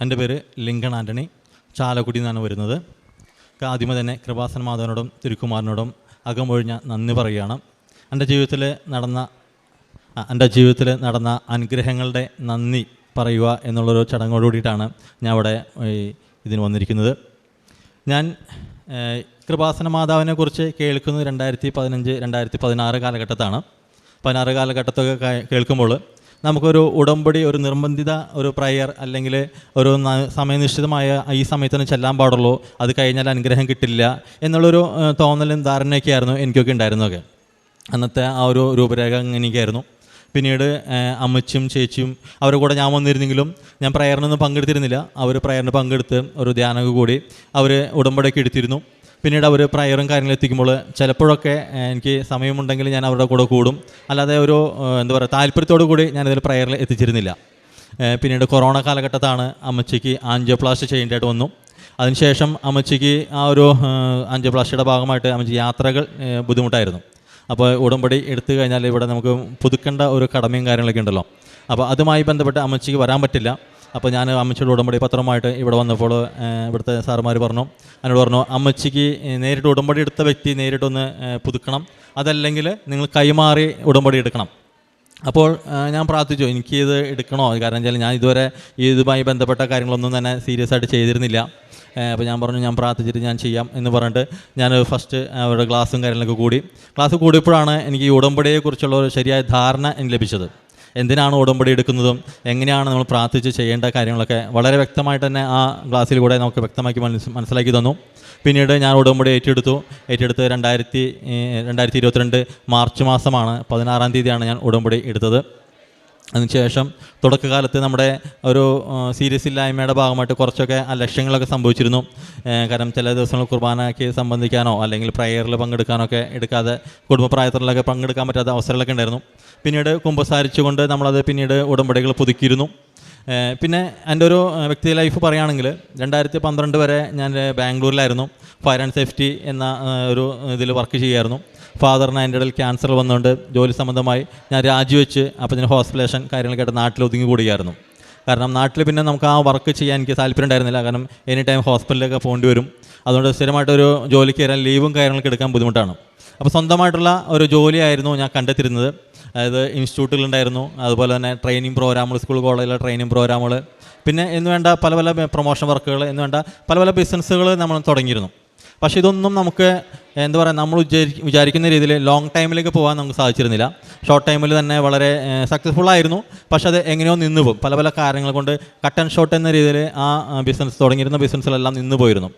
എന്റെ പേര് ലിങ്കൺ ആന്റണി. ചാലക്കുടി നിന്നാണ് വരുന്നത്. ആദ്യമേ തന്നെ കൃപാസൻ മാധവനോടും തിരുക്കുമാരനോടും അകമൊഴിഞ്ഞ നന്ദി പറയുകയാണ്. എന്റെ ജീവിതത്തിൽ നടന്ന എന്റെ ജീവിതത്തിൽ നടന്ന അനുഗ്രഹങ്ങളുടെ നന്ദി പറയുക എന്നുള്ളൊരു ചടങ്ങോട് കൂടിയിട്ടാണ് ഞാൻ ഇവിടെ ഇതിന് വന്നിരിക്കുന്നത്. ഞാൻ കൃപാസന മാതാവിനെക്കുറിച്ച് കേൾക്കുന്നത് രണ്ടായിരത്തി പതിനഞ്ച് രണ്ടായിരത്തി പതിനാറ് കാലഘട്ടത്താണ്. പതിനാറ് കാലഘട്ടത്തൊക്കെ കേൾക്കുമ്പോൾ നമുക്കൊരു ഉടമ്പടി ഒരു നിർബന്ധിത ഒരു പ്രയർ അല്ലെങ്കിൽ ഒരു സമയനിശ്ചിതമായ ഈ സമയത്തിന് ചെല്ലാൻ പാടുള്ളൂ. അത് കഴിഞ്ഞാൽ അനുഗ്രഹം കിട്ടില്ല എന്നുള്ളൊരു തോന്നലും ധാരണയൊക്കെ ആയിരുന്നു എനിക്കൊക്കെ ഉണ്ടായിരുന്നതൊക്കെ. അന്നത്തെ ആ ഒരു രൂപരേഖ ഇങ്ങനെയൊക്കെയായിരുന്നു പിന്നീട് അമ്മച്ചും ചേച്ചിയും അവരുടെ കൂടെ ഞാൻ വന്നിരുന്നെങ്കിലും ഞാൻ പ്രയറിനൊന്നും പങ്കെടുത്തിരുന്നില്ല. അവർ പ്രയറിന് പങ്കെടുത്ത് ഒരു ധ്യാനമൊക്കെ കൂടി അവർ ഉടമ്പടിയൊക്കെ എടുത്തിരുന്നു. പിന്നീട് അവർ പ്രയറും കാര്യങ്ങളും എത്തിക്കുമ്പോൾ ചിലപ്പോഴൊക്കെ എനിക്ക് സമയമുണ്ടെങ്കിൽ ഞാൻ അവരുടെ കൂടെ കൂടും. അല്ലാതെ ഒരു എന്താ പറയുക താല്പര്യത്തോടു കൂടി ഞാനിതിൽ പ്രയറിൽ എത്തിച്ചിരുന്നില്ല. പിന്നീട് കൊറോണ കാലഘട്ടത്താണ് അമ്മച്ചിക്ക് ആൻജിയോപ്ലാസ്റ്റ് ചെയ്യേണ്ടതായിട്ട് വന്നു. അതിനുശേഷം അമ്മച്ചിക്ക് ആ ഒരു ആൻജിയോപ്ലാസ്റ്റിയുടെ ഭാഗമായിട്ട് അമ്മച്ചി യാത്രകൾ ബുദ്ധിമുട്ടായിരുന്നു. അപ്പോൾ ഉടമ്പടി എടുത്തു കഴിഞ്ഞാൽ ഇവിടെ നമുക്ക് പുതുക്കേണ്ട ഒരു കടമയും കാര്യങ്ങളൊക്കെ ഉണ്ടല്ലോ. അപ്പോൾ അതുമായി ബന്ധപ്പെട്ട് അമ്മച്ചിക്ക് വരാൻ പറ്റില്ല. അപ്പോൾ ഞാൻ അമ്മച്ചിയുടെ ഉടമ്പടി പത്രമായിട്ട് ഇവിടെ വന്നപ്പോൾ ഇവിടുത്തെ സാറുമാർ പറഞ്ഞു എന്നോട് പറഞ്ഞു അമ്മച്ചിക്ക് നേരിട്ട് ഉടമ്പടി എടുത്ത വ്യക്തി നേരിട്ടൊന്ന് പുതുക്കണം. അതല്ലെങ്കിൽ നിങ്ങൾ കൈമാറി ഉടമ്പടി എടുക്കണം. അപ്പോൾ ഞാൻ പ്രാർത്ഥിച്ചു എനിക്ക് ഇത് എടുക്കണോ? കാരണം വെച്ചാൽ ഞാൻ ഇതുവരെ ഇതുമായി ബന്ധപ്പെട്ട കാര്യങ്ങളൊന്നും തന്നെ സീരിയസ് ആയിട്ട് ചെയ്തിരുന്നില്ല. അപ്പോൾ ഞാൻ പറഞ്ഞു ഞാൻ പ്രാർത്ഥിച്ചിട്ട് ഞാൻ ചെയ്യാം എന്ന് പറഞ്ഞിട്ട് ഞാൻ ഫസ്റ്റ് അവരുടെ ക്ലാസ്സും കാര്യങ്ങളൊക്കെ കൂടി. ക്ലാസ് കൂടിയപ്പോഴാണ് എനിക്ക് ഈ ഉടമ്പടിയെക്കുറിച്ചുള്ള ഒരു ശരിയായ ധാരണ എനിക്ക് ലഭിച്ചത്. എന്തിനാണ് ഉടമ്പടി എടുക്കുന്നതും എങ്ങനെയാണ് നമ്മൾ പ്രാർത്ഥിച്ച് ചെയ്യേണ്ട കാര്യങ്ങളൊക്കെ വളരെ വ്യക്തമായിട്ട് തന്നെ ആ ക്ലാസ്സിലൂടെ നമുക്ക് വ്യക്തമാക്കി മനസ്സ് മനസ്സിലാക്കി തന്നു. പിന്നീട് ഞാൻ ഉടമ്പടി ഏറ്റെടുത്തു. ഏറ്റെടുത്ത് രണ്ടായിരത്തി രണ്ടായിരത്തി ഇരുപത്തിരണ്ട് മാർച്ച് മാസമാണ് പതിനാറാം തീയതിയാണ് ഞാൻ ഉടമ്പടി എടുത്തത്. അതിനുശേഷം തുടക്കകാലത്ത് നമ്മുടെ ഒരു സീരിയസ് ഇല്ലായ്മയുടെ ഭാഗമായിട്ട് കുറച്ചൊക്കെ ആ ലക്ഷ്യങ്ങളൊക്കെ സംഭവിച്ചിരുന്നു. കാരണം ചില ദിവസങ്ങൾ കുർബാനയ്ക്ക് സംബന്ധിക്കാനോ അല്ലെങ്കിൽ പ്രയറിൽ പങ്കെടുക്കാനോ ഒക്കെ എടുക്കാതെ കുടുംബപ്രായത്തിലൊക്കെ പങ്കെടുക്കാൻ പറ്റാത്ത അവസരങ്ങളൊക്കെ ഉണ്ടായിരുന്നു. പിന്നീട് കുമ്പസാരിച്ചുകൊണ്ട് നമ്മളത് പിന്നീട് ഉടമ്പടികൾ പുതുക്കിയിരുന്നു. പിന്നെ എന്റെ ഒരു വ്യക്തി ലൈഫ് പറയുകയാണെങ്കിൽ രണ്ടായിരത്തി പന്ത്രണ്ട് വരെ ഞാൻ ബാംഗ്ലൂരിലായിരുന്നു. ഫയർ ആൻഡ് സേഫ്റ്റി എന്ന ഒരു ഇതിൽ വർക്ക് ചെയ്യുമായിരുന്നു ഫാദറിന് അതിന്റെ ഇടയിൽ ക്യാൻസർ വന്നുകൊണ്ട് ജോലി സംബന്ധമായി ഞാൻ രാജിവെച്ച് അപ്പോൾ ഞാൻ ഹോസ്പിറ്റലേഷൻ കാര്യങ്ങളൊക്കെ നാട്ടിൽ ഒതുങ്ങി കൂടുകയായിരുന്നു കാരണം നാട്ടിൽ പിന്നെ നമുക്ക് ആ വർക്ക് ചെയ്യാൻ എനിക്ക് താല്പര്യം ഉണ്ടായിരുന്നില്ല. കാരണം എനി ടൈം ഹോസ്പിറ്റലിലൊക്കെ പോകേണ്ടി വരും. അതുകൊണ്ട് സ്ഥിരമായിട്ടൊരു ജോലിക്ക് കയറാൻ ലീവും കാര്യങ്ങളൊക്കെ എടുക്കാൻ ബുദ്ധിമുട്ടാണ്. അപ്പോൾ സ്വന്തമായിട്ടുള്ള ഒരു ജോലിയായിരുന്നു ഞാൻ കണ്ടെത്തിയിരുന്നത്. അതായത് ഇൻസ്റ്റിറ്റ്യൂട്ടിലുണ്ടായിരുന്നു അതുപോലെ തന്നെ ട്രെയിനിങ് പ്രോഗ്രാമുകൾ സ്കൂൾ കോളേജിലെ ട്രെയിനിങ് പ്രോഗ്രാമുകൾ പിന്നെ എന്ന് വേണ്ട പല പല പ്രൊമോഷൻ വർക്കുകൾ എന്ന് വേണ്ട പല പല ബിസിനസ്സുകൾ നമ്മൾ തുടങ്ങിയിരുന്നു. പക്ഷേ ഇതൊന്നും നമുക്ക് എന്താ പറയുക നമ്മൾ വിചാരി വിചാരിക്കുന്ന രീതിയിൽ ലോങ് ടൈമിലേക്ക് പോകാൻ നമുക്ക് സാധിച്ചിരുന്നില്ല. ഷോർട്ട് ടൈമിൽ തന്നെ വളരെ സക്സസ്ഫുൾ ആയിരുന്നു. പക്ഷേ അത് എങ്ങനെയോ നിന്ന് പോകും പല പല കാര്യങ്ങൾ കൊണ്ട് കട്ട് ആൻഡ് ഷോർട്ട് എന്ന രീതിയിൽ ആ ബിസിനസ് തുടങ്ങിയിരുന്ന ബിസിനസ്സിലെല്ലാം നിന്ന് പോയിരുന്നു.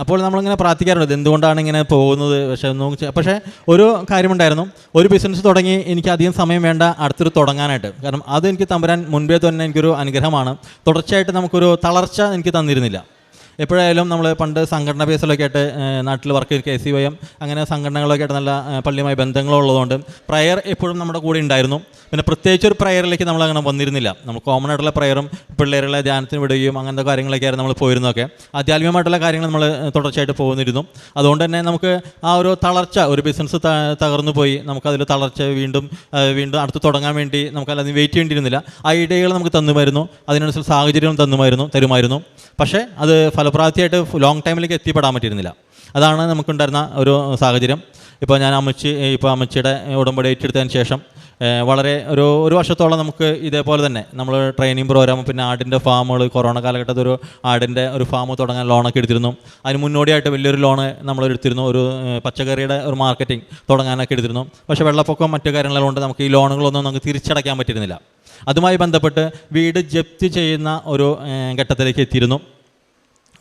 അപ്പോൾ നമ്മളിങ്ങനെ പ്രാർത്ഥിക്കാറുണ്ട്. എന്തുകൊണ്ടാണ് ഇങ്ങനെ പോകുന്നത്? പക്ഷേ ഒന്നും പക്ഷേ ഒരു കാര്യമുണ്ടായിരുന്നു ഒരു ബിസിനസ് തുടങ്ങി എനിക്ക് അധികം സമയം വേണ്ട അടുത്തൊരു തുടങ്ങാനായിട്ട്. കാരണം അത് എനിക്ക് തമ്പുരാൻ മുൻപേ തന്നെ എനിക്കൊരു അനുഗ്രഹമാണ്. തുടർച്ചയായിട്ട് നമുക്കൊരു തളർച്ച എനിക്ക് തന്നിരുന്നില്ല. എപ്പോഴായാലും നമ്മൾ പണ്ട് സംഘടന ബേസിലൊക്കെ ആയിട്ട് നാട്ടിൽ വർക്ക് ചെയ്ത് കെ സി വൈ എം അങ്ങനെ സംഘടനകളൊക്കെ ആയിട്ട് നല്ല പള്ളിയുമായി ബന്ധങ്ങളുള്ളതുകൊണ്ട് പ്രയർ എപ്പോഴും നമ്മുടെ കൂടെ ഉണ്ടായിരുന്നു. പിന്നെ പ്രത്യേകിച്ച് ഒരു പ്രയറിലേക്ക് നമ്മൾ അങ്ങനെ വന്നിരുന്നില്ല. നമ്മൾ കോമൺ ആയിട്ടുള്ള പ്രയറും പിള്ളേരുകളെ ധ്യാനത്തിന് വിടുകയും അങ്ങനത്തെ കാര്യങ്ങളൊക്കെ ആയിരുന്നു നമ്മൾ പോയിരുന്നതൊക്കെ. ആധ്യാത്മികമായിട്ടുള്ള കാര്യങ്ങൾ നമ്മൾ തുടർച്ചയായിട്ട് പോകുന്നിരുന്നു അതുകൊണ്ട് തന്നെ നമുക്ക് ആ ഒരു തളർച്ച ഒരു ബിസിനസ് തകർന്നു പോയി. നമുക്കതിൽ തളർച്ച വീണ്ടും വീണ്ടും അടുത്ത് തുടങ്ങാൻ വേണ്ടി നമുക്ക് അല്ലെങ്കിൽ വെയിറ്റ് ചെയ്യേണ്ടിയിരുന്നില്ല. ഐഡിയകൾ നമുക്ക് തന്നുമായിരുന്നു. അതിനനുസരിച്ച് സാഹചര്യം തന്നുമായിരുന്നു തരുമായിരുന്നു. പക്ഷേ അത് ഫലപ്രാപ്തിയായിട്ട് ലോങ് ടൈമിലേക്ക് എത്തിപ്പെടാൻ പറ്റിയിരുന്നില്ല. അതാണ് നമുക്കുണ്ടായിരുന്ന ഒരു സാഹചര്യം. ഇപ്പോൾ ഞാൻ അമ്മച്ചി ഇപ്പോൾ അമ്മച്ചിയുടെ ഉടമ്പടി ഏറ്റെടുത്തതിന് ശേഷം വളരെ ഒരു ഒരു വർഷത്തോളം നമുക്ക് ഇതേപോലെ തന്നെ നമ്മൾ ട്രെയിനിങ് പ്രോഗ്രാം പിന്നെ ആടിന്റെ ഫാമുകൾ കൊറോണ കാലഘട്ടത്തിൽ ഒരു ആടിന്റെ ഒരു ഫാം തുടങ്ങാൻ ലോണൊക്കെ എടുത്തിരുന്നു. അതിന് മുന്നോടിയായിട്ട് വലിയൊരു ലോണ് നമ്മൾ എടുത്തിരുന്നു. ഒരു പച്ചക്കറിയുടെ ഒരു മാർക്കറ്റിംഗ് തുടങ്ങാനൊക്കെ എടുത്തിരുന്നു. പക്ഷേ വെള്ളപ്പൊക്കം മറ്റു കാര്യങ്ങളും കൊണ്ട് നമുക്ക് ഈ ലോണുകളൊന്നും നമുക്ക് തിരിച്ചടയ്ക്കാൻ പറ്റിയിരുന്നില്ല. അതുമായി ബന്ധപ്പെട്ട് വീട് ജപ്തി ചെയ്യുന്ന ഒരു ഘട്ടത്തിലേക്ക് എത്തിയിരുന്നു.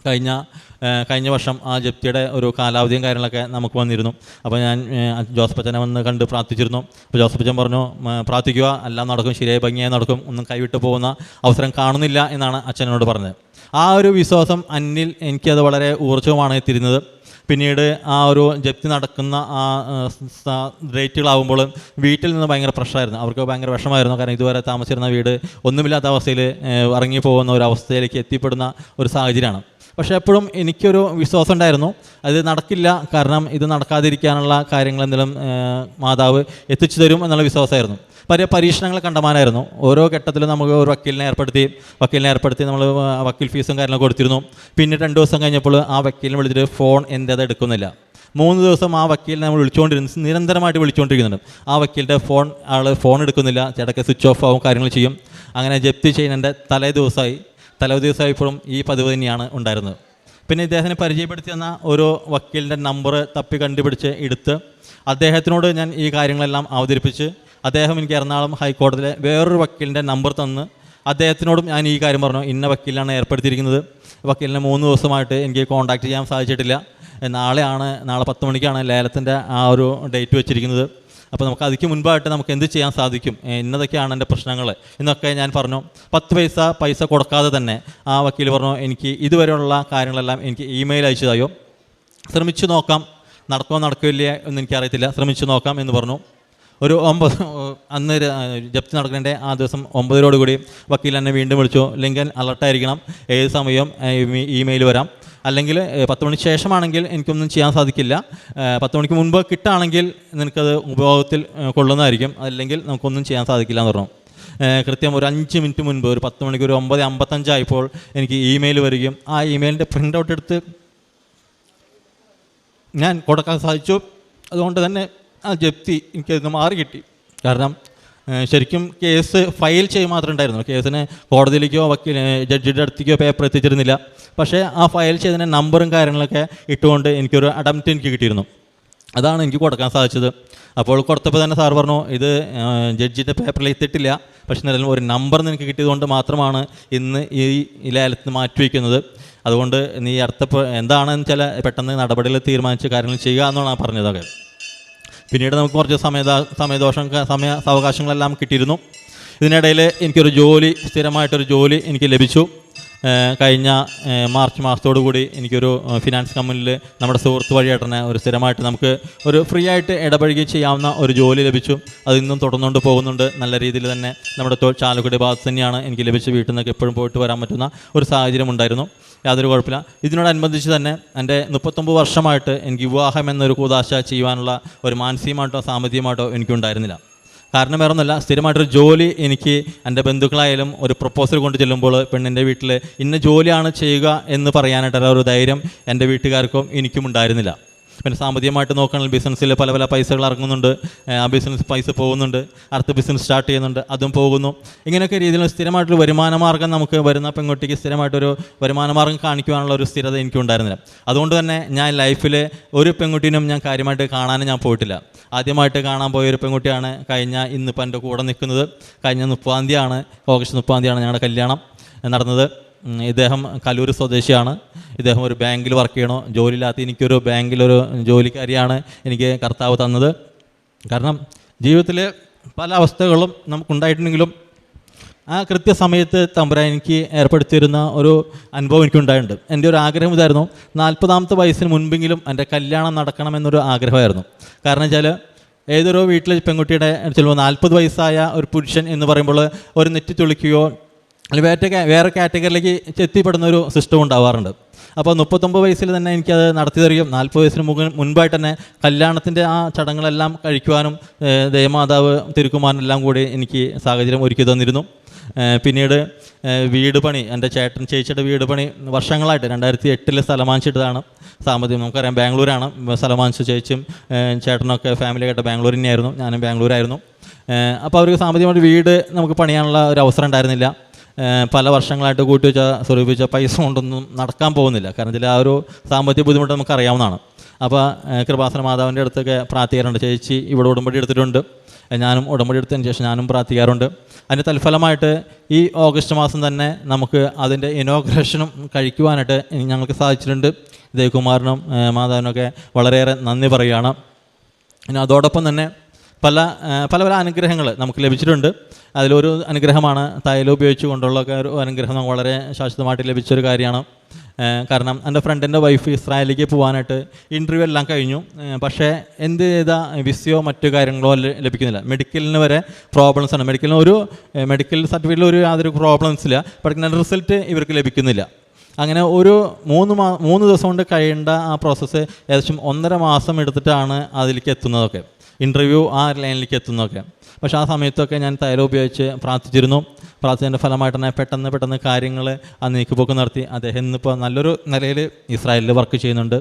കഴിഞ്ഞ കഴിഞ്ഞ വർഷം ആ ജപ്തിയുടെ ഒരു കാലാവധിയും കാര്യങ്ങളൊക്കെ നമുക്ക് വന്നിരുന്നു. അപ്പോൾ ഞാൻ ജോസഫ് അച്ഛനെ വന്ന് കണ്ട് പ്രാർത്ഥിച്ചിരുന്നു. അപ്പോൾ ജോസഫ് അച്ഛൻ പറഞ്ഞു "മ, പ്രാർത്ഥിക്കുക. എല്ലാം നടക്കും. ശരിയായി ഭംഗിയായി നടക്കും. ഒന്നും കൈവിട്ട് പോകുന്ന അവസരം കാണുന്നില്ല എന്നാണ് അച്ഛനോട് പറഞ്ഞത്. ആ ഒരു വിശ്വാസം അന്നിൽ എനിക്കത് വളരെ ഊർജമാണ് എത്തിരുന്നത് പിന്നീട് ആ ഒരു ജപ്തി നടക്കുന്ന ആ ഡേറ്റുകളാവുമ്പോൾ വീട്ടിൽ നിന്ന് ഭയങ്കര പ്രഷറായിരുന്നു. അവർക്ക് ഭയങ്കര വിഷമായിരുന്നു കാരണം ഇതുവരെ താമസിച്ചിരുന്ന വീട് ഒന്നുമില്ലാത്ത അവസ്ഥയിൽ ഇറങ്ങി പോകുന്ന ഒരു അവസ്ഥയിലേക്ക് എത്തിപ്പെടുന്ന ഒരു സാഹചര്യമാണ്. പക്ഷേ എപ്പോഴും എനിക്കൊരു വിശ്വാസം ഉണ്ടായിരുന്നു അത് നടക്കില്ല. കാരണം ഇത് നടക്കാതിരിക്കാനുള്ള കാര്യങ്ങൾ എന്തെങ്കിലും മാതാവ് എത്തിച്ചു തരും എന്നുള്ള വിശ്വാസമായിരുന്നു. പല പരീക്ഷണങ്ങൾ കണ്ടമാനായിരുന്നു. ഓരോ ഘട്ടത്തിലും നമുക്ക് ഒരു വക്കീലിനെ ഏർപ്പെടുത്തി വക്കീലിനെ ഏർപ്പെടുത്തി നമ്മൾ വക്കീൽ ഫീസും കാര്യങ്ങളും കൊടുത്തിരുന്നു. പിന്നെ രണ്ട് ദിവസം കഴിഞ്ഞപ്പോൾ ആ വക്കീലിനെ വിളിച്ചിട്ട് ഫോൺ എന്റെ അത് എടുക്കുന്നില്ല. മൂന്ന് ദിവസം ആ വക്കീലിനെ നമ്മൾ വിളിച്ചുകൊണ്ടിരുന്നു. നിരന്തരമായിട്ട് വിളിച്ചുകൊണ്ടിരിക്കുന്നുണ്ട്. ആ വക്കീലിന്റെ ഫോൺ ആൾ ഫോൺ എടുക്കുന്നില്ല. ചേട്ടക്ക് സ്വിച്ച് ഓഫ് ആവും കാര്യങ്ങൾ ചെയ്യും. അങ്ങനെ ജപ്തി ചെയ്യുന്നതിന്റെ തലേ ദിവസമായി. തലേ ദിവസമായപ്പോഴും ഈ പതിവ് തന്നെയാണ് ഉണ്ടായിരുന്നത്. പിന്നെ ഇദ്ദേഹത്തിനെ പരിചയപ്പെടുത്തി തന്ന ഒരു വക്കീലിന്റെ നമ്പർ തപ്പി കണ്ടുപിടിച്ച് എടുത്ത് അദ്ദേഹത്തിനോട് ഞാൻ ഈ കാര്യങ്ങളെല്ലാം അവതരിപ്പിച്ച് അദ്ദേഹം എനിക്ക് എറണാകുളം ഹൈക്കോടതിയിലെ വേറൊരു വക്കീലിന്റെ നമ്പർ തന്ന് അദ്ദേഹത്തിനോടും ഞാൻ ഈ കാര്യം പറഞ്ഞു. ഇന്ന വക്കീലാണ് ഏർപ്പെടുത്തിയിരിക്കുന്നത്. വക്കീലിനെ മൂന്ന് ദിവസമായിട്ട് എനിക്ക് കോൺടാക്റ്റ് ചെയ്യാൻ സാധിച്ചിട്ടില്ല. നാളെയാണ് നാളെ പത്ത് മണിക്കാണ് ലേലത്തിന്റെ ആ ഒരു ഡേറ്റ് വെച്ചിരിക്കുന്നത്. അപ്പോൾ നമുക്ക് അതിക്ക് മുൻപായിട്ട് നമുക്ക് എന്ത് ചെയ്യാൻ സാധിക്കും? ഇന്നതൊക്കെയാണ് എന്റെ പ്രശ്നങ്ങൾ എന്നൊക്കെ ഞാൻ പറഞ്ഞു പത്ത് പൈസ പൈസ കൊടുക്കാതെ തന്നെ ആ വക്കീൽ പറഞ്ഞു എനിക്ക് ഇതുവരെയുള്ള കാര്യങ്ങളെല്ലാം എനിക്ക് ഇമെയിൽ അയച്ചതായോ ശ്രമിച്ചു നോക്കാം. നടക്കുമോ നടക്കില്ല എന്ന് എനിക്കറിയത്തില്ല. ശ്രമിച്ചു നോക്കാം എന്ന് പറഞ്ഞു. ഒരു ഒമ്പത് അന്ന് ജപ്തി നടക്കേണ്ട ആ ദിവസം ഒമ്പതിനോടുകൂടി കൂടി വക്കീൽ എന്നെ വീണ്ടും വിളിച്ചു. ലിങ്കൻ അലർട്ടായിരിക്കണം. ഏത് സമയവും ഇമെയിൽ വരാം. അല്ലെങ്കിൽ പത്ത് മണിക്ക് ശേഷമാണെങ്കിൽ എനിക്കൊന്നും ചെയ്യാൻ സാധിക്കില്ല. പത്ത് മണിക്ക് മുൻപ് കിട്ടുകയാണെങ്കിൽ നിനക്കത് ഉപയോഗത്തിൽ കൊള്ളുന്നതായിരിക്കും. അല്ലെങ്കിൽ നമുക്കൊന്നും ചെയ്യാൻ സാധിക്കില്ല എന്ന് പറഞ്ഞു. കൃത്യം ഒരു അഞ്ച് മിനിറ്റ് മുൻപ് ഒരു പത്ത് മണിക്ക് ഒരു ഒമ്പത് അമ്പത്തഞ്ചായപ്പോൾ എനിക്ക് ഇമെയിൽ വരികയും ആ ഇമെയിലിന്റെ പ്രിന്റ് ഔട്ട് എടുത്ത് ഞാൻ കൊടുക്കാൻ സാധിച്ചു. അതുകൊണ്ട് തന്നെ ആ ജപ്തി എനിക്കത് മാറി കിട്ടി കാരണം ശരിക്കും കേസ് ഫയൽ ചെയ്യുക മാത്രമേ ഉണ്ടായിരുന്നു കേസിന് കോടതിയിലേക്കോ വക്കീൽ ജഡ്ജിയുടെ അടുത്തേക്കോ പേപ്പർ എത്തിച്ചിരുന്നില്ല. പക്ഷേ ആ ഫയൽ ചെയ്തതിന്റെ നമ്പറും കാര്യങ്ങളൊക്കെ ഇട്ടുകൊണ്ട് എനിക്കൊരു അഡംപ്റ്റ് എനിക്ക് കിട്ടിയിരുന്നു. അതാണ് എനിക്ക് കൊടുക്കാൻ സാധിച്ചത്. അപ്പോൾ കൊടുത്തപ്പോൾ തന്നെ സാർ പറഞ്ഞു ഇത് ജഡ്ജിന്റെ പേപ്പറിൽ എത്തിയിട്ടില്ല. പക്ഷേ എന്നാലും ഒരു നമ്പർ നിനക്ക് കിട്ടിയതുകൊണ്ട് മാത്രമാണ് ഇന്ന് ഈ ലേലത്തിന് മാറ്റിവെക്കുന്നത് അതുകൊണ്ട് നീ അടുത്ത എന്താണെന്ന് ചില പെട്ടെന്ന് നടപടികൾ തീരുമാനിച്ച് കാര്യങ്ങൾ ചെയ്യുക എന്നാണ് പറഞ്ഞതൊക്കെ പിന്നീട് നമുക്ക് കുറച്ച് സമയദ സമയദോഷം സമയ സാവകാശങ്ങളെല്ലാം കിട്ടിയിരുന്നു. ഇതിനിടയിൽ എനിക്കൊരു ജോലി സ്ഥിരമായിട്ടൊരു ജോലി എനിക്ക് ലഭിച്ചു. കഴിഞ്ഞ മാർച്ച് മാസത്തോടു കൂടി എനിക്കൊരു ഫിനാൻസ് കമ്പനിയിൽ നമ്മുടെ സുഹൃത്ത് വഴിയായിട്ട് തന്നെ ഒരു സ്ഥിരമായിട്ട് നമുക്ക് ഒരു ഫ്രീ ആയിട്ട് ഇടപഴകി ചെയ്യാവുന്ന ഒരു ജോലി ലഭിച്ചു. അത് ഇന്നും തുടർന്നുകൊണ്ട് പോകുന്നുണ്ട്. നല്ല രീതിയിൽ തന്നെ നമ്മുടെ ചാലക്കുടി ഭാഗത്ത് തന്നെയാണ് എനിക്ക് ലഭിച്ച വീട്ടിൽ നിന്നൊക്കെ എപ്പോഴും പോയിട്ട് വരാൻ പറ്റുന്ന ഒരു സാഹചര്യം ഉണ്ടായിരുന്നു. യാതൊരു കുഴപ്പമില്ല. ഇതിനോടനുബന്ധിച്ച് തന്നെ എന്റെ മുപ്പത്തൊമ്പത് വർഷമായിട്ട് എനിക്ക് വിവാഹം എന്നൊരു കൂതാശ ചെയ്യുവാനുള്ള ഒരു മാനസികമായിട്ടോ സാമ്പത്തികമായിട്ടോ എനിക്കുണ്ടായിരുന്നില്ല. കാരണം വേറെ ഒന്നുമല്ല സ്ഥിരമായിട്ടൊരു ജോലി എനിക്ക് എന്റെ ബന്ധുക്കളായാലും ഒരു പ്രപ്പോസൽ കൊണ്ട് ചെല്ലുമ്പോൾ പെണ്ണിന്റെ വീട്ടിൽ ഇന്ന ജോലിയാണ് ചെയ്യുക എന്ന് പറയാനായിട്ടുള്ള ഒരു ധൈര്യം എന്റെ വീട്ടുകാർക്കും എനിക്കും ഉണ്ടായിരുന്നില്ല. പിന്നെ സാമ്പത്തികമായിട്ട് നോക്കുകയാണെങ്കിൽ ബിസിനസ്സിൽ പല പല പൈസകൾ ഇറങ്ങുന്നുണ്ട്. ആ ബിസിനസ് പൈസ പോകുന്നുണ്ട്. അടുത്ത ബിസിനസ് സ്റ്റാർട്ട് ചെയ്യുന്നുണ്ട്. അതും പോകുന്നു. ഇങ്ങനെയൊക്കെ രീതിയിൽ സ്ഥിരമായിട്ടൊരു വരുമാന മാർഗം നമുക്ക് വരുന്ന പെൺകുട്ടിക്ക് സ്ഥിരമായിട്ടൊരു വരുമാന മാർഗം കാണിക്കുവാനുള്ള ഒരു സ്ഥിരത എനിക്കുണ്ടായിരുന്നില്ല. അതുകൊണ്ട് തന്നെ ഞാൻ ലൈഫിൽ ഒരു പെൺകുട്ടീനും ഞാൻ കാര്യമായിട്ട് കാണാനും ഞാൻ പോയിട്ടില്ല. ആദ്യമായിട്ട് കാണാൻ പോയ ഒരു പെൺകുട്ടിയാണ് കഴിഞ്ഞ ഇന്നിപ്പോൾ എന്റെ കൂടെ നിൽക്കുന്നത്. കഴിഞ്ഞ മുപ്പതാം തീയതിയാണ് ഓഗസ്റ്റ് മുപ്പതാം തീയതിയാണ് ഞങ്ങളുടെ കല്യാണം നടന്നത്. ഇദ്ദേഹം കലൂർ സ്വദേശിയാണ്. ഇദ്ദേഹം ഒരു ബാങ്കിൽ വർക്ക് ചെയ്യണോ. ജോലിയില്ലാത്ത എനിക്കൊരു ബാങ്കിലൊരു ജോലിക്കാരിയാണ് എനിക്ക് കർത്താവ് തന്നത്. കാരണം ജീവിതത്തിൽ പല അവസ്ഥകളും നമുക്കുണ്ടായിട്ടുണ്ടെങ്കിലും ആ കൃത്യസമയത്ത് തമ്പുരാൻ എനിക്ക് ഏർപ്പെടുത്തിയിരുന്ന ഒരു അനുഭവം എനിക്കുണ്ടായിട്ടുണ്ട്. എന്റെ ഒരു ആഗ്രഹം ഇതായിരുന്നു. നാൽപ്പതാമത്തെ വയസ്സിന് മുൻപെങ്കിലും എന്റെ കല്യാണം നടക്കണമെന്നൊരു ആഗ്രഹമായിരുന്നു. കാരണം വെച്ചാൽ ഏതൊരു വീട്ടിലെ പെൺകുട്ടിയുടെ ചിലപ്പോൾ നാൽപ്പത് വയസ്സായ ഒരു പുരുഷൻ എന്ന് പറയുമ്പോൾ ഒരു നെറ്റി തുളിക്കുകയോ അല്ലെങ്കിൽ വേറെ വേറെ കാറ്റഗറിയിലേക്ക് എത്തിപ്പെടുന്ന ഒരു സിസ്റ്റം ഉണ്ടാവാറുണ്ട്. അപ്പോൾ മുപ്പത്തൊമ്പത് വയസ്സിൽ തന്നെ എനിക്കത് നടത്തി തരികയും നാൽപ്പത് വയസ്സിന് മുക മുൻപായിട്ട് തന്നെ കല്യാണത്തിന്റെ ആ ചടങ്ങുകളെല്ലാം കഴിക്കുവാനും ഏഹ്, തിരുക്കുമാനും എല്ലാം കൂടി എനിക്ക് സാഹചര്യം ഒരുക്കി തന്നിരുന്നു. പിന്നീട് വീട് പണി എന്റെ ചേട്ടൻ ചേച്ചിയുടെ വീട് പണി വർഷങ്ങളായിട്ട് രണ്ടായിരത്തി എട്ടിൽ സ്ഥലം വാങ്ങിച്ചിട്ടതാണ് സാമ്പത്തികം നമുക്കറിയാം ബാംഗ്ലൂരാണ്. സ്ഥലം ചേച്ചിയും ചേട്ടനൊക്കെ ഫാമിലിയായിട്ട് ബാംഗ്ലൂർ തന്നെയായിരുന്നു. ഞാനും ബാംഗ്ലൂരായിരുന്നു. അപ്പോൾ അവർക്ക് സാമ്പത്തികമായിട്ട് വീട് നമുക്ക് പണിയാനുള്ള ഒരു അവസരം ഉണ്ടായിരുന്നില്ല. പല വർഷങ്ങളായിട്ട് കൂട്ടിവെച്ച സ്വരൂപിച്ച പൈസ കൊണ്ടൊന്നും നടക്കാൻ പോകുന്നില്ല. കാരണം ചില ആ ഒരു സാമ്പത്തിക ബുദ്ധിമുട്ട് നമുക്ക് അറിയാവുന്നതാണ് അപ്പോൾ കൃപാസന മാതാവിന്റെ അടുത്തൊക്കെ പ്രാർത്ഥിക്കാറുണ്ട്. ചേച്ചി ഇവിടെ ഉടമ്പടി എടുത്തിട്ടുണ്ട്. ഞാനും ഉടമ്പടി എടുത്തതിന് ശേഷം ഞാനും പ്രാർത്ഥിക്കാറുണ്ട്. അതിന്റെ തൽഫലമായിട്ട് ഈ ഓഗസ്റ്റ് മാസം തന്നെ നമുക്ക് അതിന്റെ ഇനോഗ്രേഷനും കഴിക്കുവാനായിട്ട് ഞങ്ങൾക്ക് സാധിച്ചിട്ടുണ്ട്. ദേവകുമാരനും ഏഹ് മാതാവിനൊക്കെ വളരെയേറെ നന്ദി പറയുകയാണ്. പിന്നെ അതോടൊപ്പം തന്നെ പല പല പല അനുഗ്രഹങ്ങൾ നമുക്ക് ലഭിച്ചിട്ടുണ്ട്. അതിലൊരു അനുഗ്രഹമാണ് തൈലം ഉപയോഗിച്ച് കൊണ്ടുള്ള ഒരു അനുഗ്രഹം വളരെ ശാശ്വതമായിട്ട് ലഭിച്ചൊരു കാര്യമാണ്. കാരണം എന്റെ ഫ്രണ്ടിന്റെ വൈഫ് ഇസ്രായേലിലേക്ക് പോകാനായിട്ട് ഇന്റർവ്യൂ എല്ലാം കഴിഞ്ഞു. പക്ഷേ എന്ത് ചെയ്താൽ വിസയോ മറ്റു കാര്യങ്ങളോ ലഭിക്കുന്നില്ല. മെഡിക്കലിന് വരെ പ്രോബ്ലംസ് ആണ്. മെഡിക്കലിന് ഒരു മെഡിക്കൽ സർട്ടിഫിക്കറ്റിൽ ഒരു യാതൊരു പ്രോബ്ലംസ് ഇല്ല. പഠിക്കുന്ന റിസൾട്ട് ഇവർക്ക് ലഭിക്കുന്നില്ല. അങ്ങനെ ഒരു മൂന്ന് മാ മൂന്ന് ദിവസം കൊണ്ട് കഴിയേണ്ട ആ പ്രോസസ്സ് ഏകദേശം ഒന്നര മാസം എടുത്തിട്ടാണ് അതിലേക്ക് എത്തുന്നതൊക്കെ. ഇന്റർവ്യൂ ആ ലൈനിലേക്ക് എത്തുന്നതൊക്കെ. പക്ഷേ ആ സമയത്തൊക്കെ ഞാൻ തൈലം ഉപയോഗിച്ച് പ്രാർത്ഥിച്ചിരുന്നു. പ്രാർത്ഥനയുടെ ഫലമായിട്ട് തന്നെ പെട്ടെന്ന് പെട്ടെന്ന് കാര്യങ്ങൾ ആ നീക്കുപോക്ക് നടത്തി. അദ്ദേഹം ഇന്നിപ്പോൾ നല്ലൊരു നിലയിൽ ഇസ്രായേലിൽ വർക്ക് ചെയ്യുന്നുണ്ട്.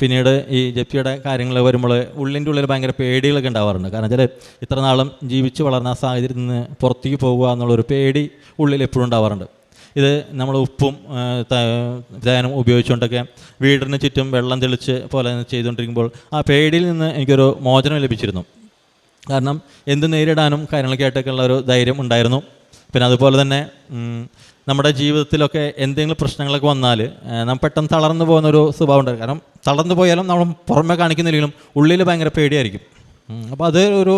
പിന്നീട് ഈ ജപ്പിയുടെ കാര്യങ്ങൾ വരുമ്പോൾ ഉള്ളിന്റെ ഉള്ളിൽ ഭയങ്കര പേടികളൊക്കെ ഉണ്ടാവാറുണ്ട്. കാരണം വെച്ചാൽ ഇത്ര നാളും ജീവിച്ച് വളർന്ന ആ സാഹചര്യത്തിൽ നിന്ന് പുറത്തേക്ക് പോകുക എന്നുള്ളൊരു പേടി ഉള്ളിൽ എപ്പോഴും ഉണ്ടാവാറുണ്ട്. ഇത് നമ്മൾ ഉപ്പും തേനും ഉപയോഗിച്ചുകൊണ്ടൊക്കെ വീടിന് ചുറ്റും വെള്ളം തെളിച്ച് പോലെ ചെയ്തുകൊണ്ടിരിക്കുമ്പോൾ ആ പേടിയിൽ നിന്ന് എനിക്കൊരു മോചനം ലഭിച്ചിരുന്നു. കാരണം എന്ത് നേരിടാനും കാര്യങ്ങളൊക്കെ ഉള്ള ഒരു ധൈര്യം ഉണ്ടായിരുന്നു. പിന്നെ അതുപോലെ തന്നെ നമ്മുടെ ജീവിതത്തിലൊക്കെ എന്തെങ്കിലും പ്രശ്നങ്ങളൊക്കെ വന്നാൽ നാം പെട്ടെന്ന് തളർന്നു പോകുന്ന ഒരു സ്വഭാവം ഉണ്ടായിരുന്നു കാരണം തളർന്നു പോയാലും നമ്മൾ പുറമെ കാണിക്കുന്നില്ലെങ്കിലും ഉള്ളിൽ ഭയങ്കര പേടിയായിരിക്കും. അപ്പോൾ അത് ഒരു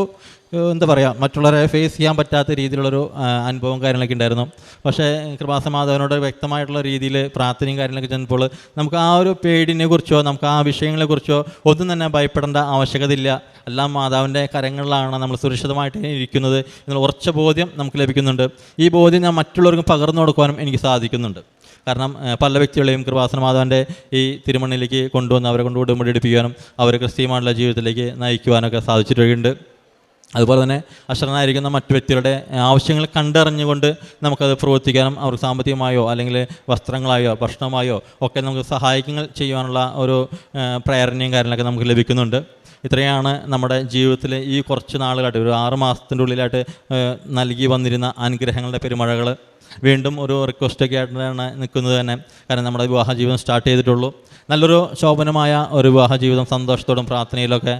എന്താ പറയുക മറ്റുള്ളവരെ ഫേസ് ചെയ്യാൻ പറ്റാത്ത രീതിയിലുള്ളൊരു അനുഭവം കാര്യങ്ങളൊക്കെ ഉണ്ടായിരുന്നു. പക്ഷേ കൃപാസമാധവനോട് വ്യക്തമായിട്ടുള്ള രീതിയിൽ പ്രാർത്ഥനയും കാര്യങ്ങളൊക്കെ ചെന്നപ്പോൾ നമുക്ക് ആ ഒരു പേടിനെ കുറിച്ചോ നമുക്ക് ആ വിഷയങ്ങളെക്കുറിച്ചോ ഒന്നും തന്നെ ഭയപ്പെടേണ്ട ആവശ്യകതയില്ല എല്ലാം മാതാവിന്റെ കരങ്ങളിലാണ് നമ്മൾ സുരക്ഷിതമായിട്ട് ഇരിക്കുന്നത് എന്നുള്ള ഉറച്ച ബോധ്യം നമുക്ക് ലഭിക്കുന്നുണ്ട്. ഈ ബോധ്യം ഞാൻ മറ്റുള്ളവർക്കും പകർന്നു കൊടുക്കുവാനും എനിക്ക് സാധിക്കുന്നുണ്ട്. കാരണം പല വ്യക്തികളെയും കൃപാസന മാധവന്റെ ഈ തിരുമണ്ണിലേക്ക് കൊണ്ടുവന്ന് അവരെ കൊണ്ട് ഉടമ്പടി എടുപ്പിക്കാനും അവരെ ക്രിസ്തീയമായിട്ടുള്ള ജീവിതത്തിലേക്ക് നയിക്കുവാനൊക്കെ സാധിച്ചിട്ടുണ്ട് അതുപോലെ തന്നെ അശ്രനായിരിക്കുന്ന മറ്റു വ്യക്തികളുടെ ആവശ്യങ്ങൾ കണ്ടറിഞ്ഞുകൊണ്ട് നമുക്കത് പ്രവർത്തിക്കാനും അവർക്ക് സാമ്പത്തികമായോ അല്ലെങ്കിൽ വസ്ത്രങ്ങളായോ ഭക്ഷണമായോ ഒക്കെ നമുക്ക് സഹായിക്കുന്ന ചെയ്യുവാനുള്ള ഒരു പ്രേരണയും കാര്യങ്ങളൊക്കെ നമുക്ക് ലഭിക്കുന്നുണ്ട്. ഇത്രയാണ് നമ്മുടെ ജീവിതത്തിൽ ഈ കുറച്ച് നാളുകളായിട്ട് ഒരു ആറ് മാസത്തിന്റെ ഉള്ളിലായിട്ട് നൽകി വന്നിരുന്ന അനുഗ്രഹങ്ങളുടെ പെരുമഴകൾ വീണ്ടും ഒരു റിക്വസ്റ്റൊക്കെ ആയിട്ടാണ് നിൽക്കുന്നത് തന്നെ. കാരണം നമ്മുടെ വിവാഹ ജീവിതം സ്റ്റാർട്ട് ചെയ്തിട്ടുള്ളൂ. നല്ലൊരു ശോഭനമായ ഒരു വിവാഹ ജീവിതം സന്തോഷത്തോടും പ്രാർത്ഥനയിലൊക്കെ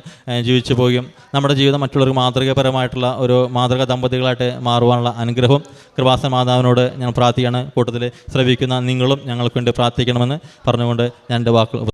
ജീവിച്ചു പോകും നമ്മുടെ ജീവിതം മറ്റുള്ളവർക്ക് മാതൃകാപരമായിട്ടുള്ള ഒരു മാതൃക ദമ്പതികളായിട്ട് മാറുവാനുള്ള അനുഗ്രഹം കൃപാസ മാതാവിനോട് ഞാൻ പ്രാർത്ഥിക്കുകയാണ്. കൂട്ടത്തിൽ ശ്രവിക്കുന്ന നിങ്ങളും ഞങ്ങൾക്ക് വേണ്ടി പ്രാർത്ഥിക്കണമെന്ന് പറഞ്ഞുകൊണ്ട് ഞാൻ എന്റെ വാക്കുകൾ